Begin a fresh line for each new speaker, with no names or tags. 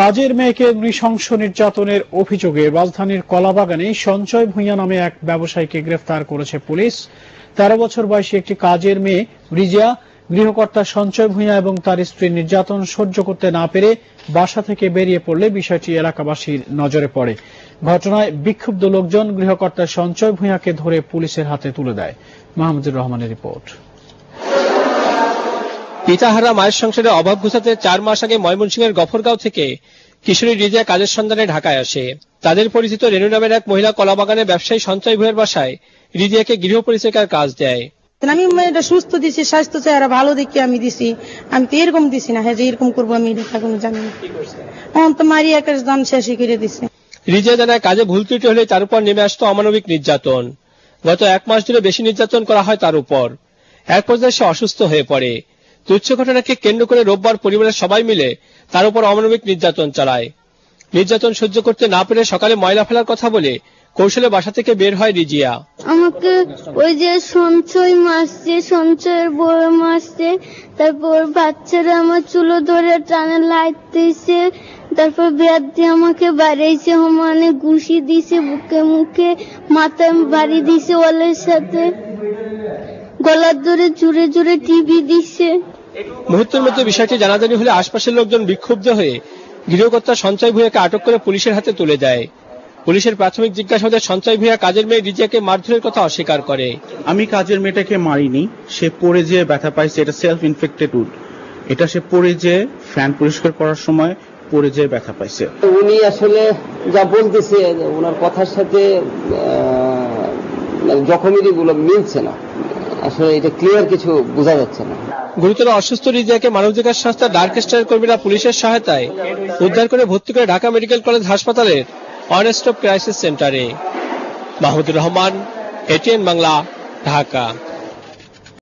কাজের মেয়েকে নৃশংস নির্যাতনের অভিযোগে রাজধানীর কলাবাগানে সঞ্চয় ভূঁইয়া নামে এক ব্যবসায়ীকে গ্রেফতার করেছে পুলিশ। তেরো বছর বয়সী একটি কাজের মেয়ে রিজিয়া, গৃহকর্তা সঞ্চয় ভূঁইয়া এবং তার স্ত্রীর নির্যাতন সহ্য করতে না পেরে বাসা থেকে বেরিয়ে পড়লে বিষয়টি এলাকাবাসীর নজরে পড়ে। ঘটনায় বিক্ষুব্ধ লোকজন গৃহকর্তা সঞ্চয় ভূঁইয়াকে ধরে পুলিশের হাতে তুলে দেয়। মাহমুদুর রহমানের রিপোর্ট।
পিতাহারা মায়ের সংসারে অভাব ঘুচাতে চার মাস আগে ময়মনসিংহের গফরগাঁও থেকে কিশোরী রিজা কাজের সন্ধানে ঢাকায় আসে। তাদের পরিচিত রেনু নামের এক মহিলা কলাবাগানে ব্যবসায়ী সঞ্চয় ভূয়ের বাসায় রিজিয়াকে গৃহ পরিচারিকার কাজ দেয়।
আমি এটা সুস্থ দিছি স্বাস্থ্য চেহারা ভালো দেখে আমি দিছি। আমি তো এরকম দিছি না হ্যাঁ যে এরকম করব আমি এটা কোনো জানি না। এখন তো মারি একের দাম শেষই করে দিছে।
রিজিয়া জানায় কাজে ভুল ত্রুটি হলে তার উপর নেমে আসতো অমানবিক নির্যাতন। গত এক মাস ধরে বেশি নির্যাতন করা হয় তার উপর। এক পর্যায়ে সে অসুস্থ হয়ে পড়ে। তুচ্ছ ঘটনাকে কেন্দ্র করে রোববার পরিবারের সবাই মিলে তার উপর অমানবিক নির্যাতন চালায়। নির্যাতন সহ্য করতে না পেরে সকালে ময়লা ফেলার কথা বলে কৌশলে বাসা থেকে বের হয় রিজিয়া।
আমাকে ওই যে সঞ্চয় মাসছে সঞ্চয়ের বড় মাসছে তারপর বাচ্চারা আমার চুলো ধরে টানে লাইট দিয়েছে, তারপর বেদ দিয়ে আমাকে বাড়িয়েছে মানে ঘুষি দিছে বুকে মুখে মাথায় বাড়ি দিছে ওলের সাথে। গলার ধরে জুড়ে জুড়ে টিভি দিছে
মুহূর্তের মধ্যে বিষয়টি জানাজানি হলে আশপাশের লোকজন বিক্ষুব্ধ হয়ে গৃহকর্তা সঞ্চয় ভূয়াকে আটক করে পুলিশের হাতে তুলে দেয়। পুলিশের প্রাথমিক জিজ্ঞাসাবাদে সঞ্চয় ভূয়া কাজের মেয়ে রিজিয়াকে মারধরের কথা অস্বীকার করে।
আমি কাজের মেয়েটাকে মারিনি সে পড়ে যে ব্যথা পাইছে এটা সেলফ ইনফেক্টেড উড এটা সে পড়ে যে ফ্যান পরিষ্কার করার সময় পড়ে যে ব্যথা পাইছে।
উনি আসলে যা বলতেছে ওনার কথার সাথে জখমিরি গুলো মিলছে না। আসলে এটা ক্লিয়ার কিছু বোঝা যাচ্ছে না।
গুরুতর অসুস্থ রিজিয়াকে মানবাধিকার সংস্থা ডার্ক স্টার কর্মীরা পুলিশের সহায়তায় উদ্ধার করে ভর্তি করে ঢাকা মেডিকেল কলেজ হাসপাতালের অনেস্ট অফ ক্রাইসিস সেন্টারে। মাহমুদুর রহমান, এটিএন বাংলা, ঢাকা।